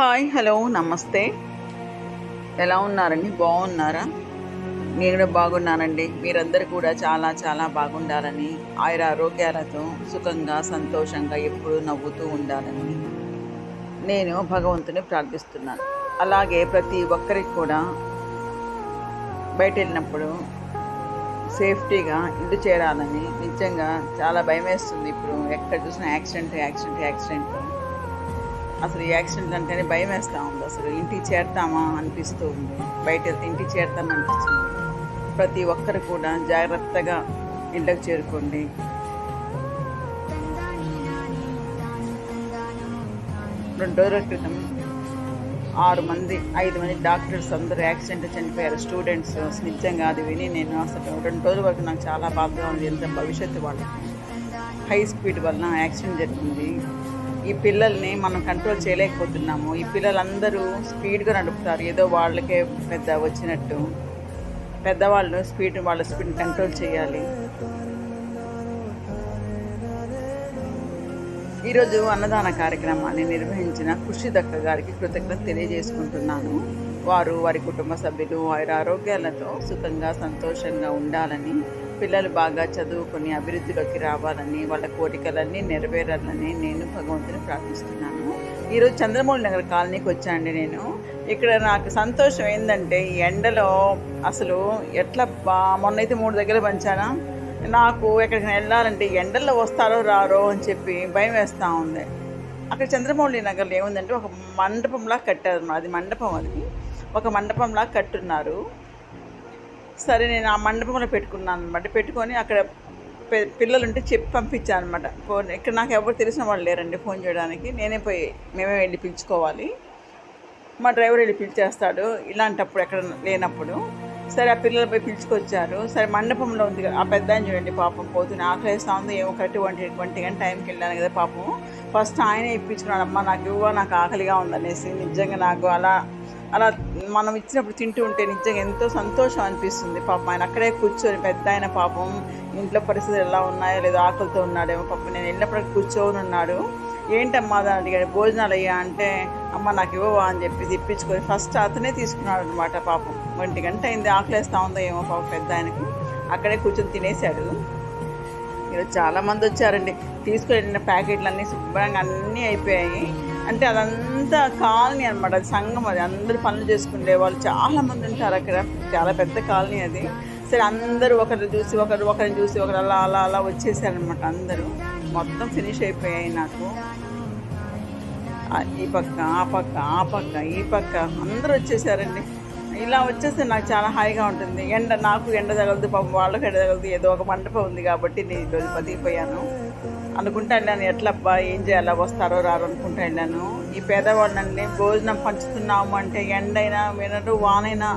Hi hello నమస్తే. ఎలా ఉన్నారండి? బాగున్నారా? నేను కూడా బాగున్నానండి. మీరందరూ కూడా చాలా చాలా బాగుండాలని ఆయుర ఆరోగ్యాలతో సుఖంగా సంతోషంగా ఎప్పుడూ నవ్వుతూ ఉండాలని నేను భగవంతుని ప్రార్థిస్తున్నాను. అలాగే ప్రతి ఒక్కరికి కూడా బయట వెళ్ళినప్పుడు సేఫ్టీగా ఇంటి చేరాలని నిజంగా చాలా భయం వేస్తుంది ఇప్పుడు ఎక్కడ చూసినా యాక్సిడెంట్ యాక్సిడెంట్ యాక్సిడెంట్. అసలు యాక్సిడెంట్ అంటేనే భయం వేస్తూ ఉంది. అసలు ఇంటికి చేరుతామా అనిపిస్తూ ఉంది. బయట ఇంటికి చేరతామా అనిపిస్తుంది ప్రతి ఒక్కరు కూడా జాగ్రత్తగా ఇంట్లోకి చేరుకోండి. రెండు రోజుల క్రితం ఆరు మంది ఐదు మంది డాక్టర్స్ అందరూ యాక్సిడెంట్ చనిపోయారు. స్టూడెంట్స్ నిజంగా అది విని నేను అసలు రెండు రోజుల వరకు నాకు చాలా బాధగా ఉంది. ఎంత భవిష్యత్తు వాళ్ళకి. హై స్పీడ్ వలన యాక్సిడెంట్ జరిగింది ఈ పిల్లల్ని మనం కంట్రోల్ చేయలేకపోతున్నాము. ఈ పిల్లలందరూ స్పీడ్గా నడుపుతారు. ఏదో వాళ్ళకే పెద్ద వచ్చినట్టు. పెద్దవాళ్ళు స్పీడ్ వాళ్ళ స్పీడ్ కంట్రోల్ చేయాలి. ఈరోజు అన్నదాన కార్యక్రమాన్ని నిర్వహించిన కృషి దక్క గారికి కృతజ్ఞత తెలియజేసుకుంటున్నాను. వారు వారి కుటుంబ సభ్యులు వారి ఆరోగ్యాలతో సుఖంగా సంతోషంగా ఉండాలని పిల్లలు బాగా చదువుకొని అభివృద్ధిలోకి రావాలని వాళ్ళ కోరికలన్నీ నెరవేరాలని నేను భగవంతుని ప్రార్థిస్తున్నాను. ఈరోజు చంద్రమౌళి నగర్ కాలనీకి వచ్చానండి నేను. ఇక్కడ నాకు సంతోషం ఏంటంటే ఎండలో అసలు ఎట్లా బా మొన్నైతే మూడు దగ్గర పంచానా? నాకు ఎక్కడికి వెళ్ళాలంటే ఎండల్లో వస్తారో రారో అని చెప్పి భయం వేస్తూ ఉంది. అక్కడ చంద్రమౌళి నగర్లో ఏముందంటే ఒక మండపంలా కట్టారు అది మండపం అది. ఒక మండపంలా కట్టున్నారు. సరే నేను ఆ మండపంలో పెట్టుకున్నాను అనమాట పెట్టుకొని అక్కడ పిల్లలుంటే చెప్పి పంపించాను అనమాట ఫోన్ ఇక్కడ నాకు ఎవరు తెలిసిన వాళ్ళు లేరండి ఫోన్ చేయడానికి. నేనే పోయి మేమే వెళ్ళి పిలుచుకోవాలి. మా డ్రైవర్ వెళ్ళి పిలిచేస్తాడు. ఇలాంటప్పుడు ఎక్కడ లేనప్పుడు. సరే ఆ పిల్లలు పోయి పిలుచుకొచ్చారు. సరే మండపంలో ఉంది కదా, ఆ పెద్ద ఆయన చూడండి పాపం పోతున్న ఆకలిస్తా ఉంది. ఏమో కరెక్ట్ వంటి ఒంటి గంట టైంకి వెళ్ళాను కదా పాపం. ఫస్ట్ ఆయనే ఇప్పించుకున్నాడు అమ్మ నాకు ఇవ్వ నాకు ఆకలిగా ఉందనేసి నిజంగా నాకు అలా అలా మనం ఇచ్చినప్పుడు తింటూ ఉంటే నిజంగా ఎంతో సంతోషం అనిపిస్తుంది పాపం. ఆయన అక్కడే కూర్చొని పెద్ద ఆయన పాపం ఇంట్లో పరిస్థితులు ఎలా ఉన్నాయో లేదో ఆకలితో ఉన్నాడేమో పాపం. నేను వెళ్ళినప్పుడు కూర్చొని ఉన్నాడు. ఏంటమ్మా దాని అడిగాడు. భోజనాలు అయ్యా అంటే అమ్మ నాకు ఇవ్వవా? అని చెప్పి తెప్పించుకొని ఫస్ట్ అతనే తీసుకున్నాడు అనమాట పాపం. ఒంటి గంట అయింది ఆకలేస్తా ఉందో ఏమో పాపం పెద్ద ఆయనకి అక్కడే కూర్చొని తినేశాడు. ఈరోజు చాలామంది వచ్చారండి. తీసుకుని వెళ్ళిన ప్యాకెట్లు అన్నీ శుభ్రంగా అన్నీ అయిపోయాయి. అంటే అదంతా కాలనీ అనమాట అది సంఘం అది. అందరూ పనులు చేసుకునే వాళ్ళు చాలామంది ఉంటారు అక్కడ. చాలా పెద్ద కాలనీ అది. సరే అందరూ ఒకరిని చూసి ఒకరు ఒకరిని చూసి ఒకరు అలా అలా అలా వచ్చేసారనమాట అందరూ. మొత్తం ఫినిష్ అయిపోయాయి నాకు. ఈ పక్క ఆ పక్క ఆ పక్క ఈ పక్క అందరూ వచ్చేసారండి. ఇలా వచ్చేస్తే నాకు చాలా హాయిగా ఉంటుంది. ఎండ నాకు ఎండ తగలదు పాపం వాళ్ళకి ఎండ తగలదు ఏదో ఒక మండపం ఉంది కాబట్టి నేను ఈరోజు బతికిపోయాను. అనుకుంటా వెళ్ళాను ఎట్లబ్బా ఏం చేయాలా వస్తారో రారో అనుకుంటా వెళ్ళాను ఈ పేదవాళ్ళని భోజనం పంచుతున్నాము అంటే ఎండైనా వినరు వానైనా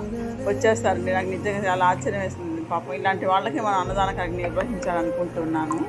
వచ్చేస్తారండి. నాకు నిజంగా చాలా ఆశ్చర్యం వేస్తుంది. పాపం ఇలాంటి వాళ్ళకి మన అన్నదాన కార్యక్రమం నిర్వహించాలనుకుంటున్నాను.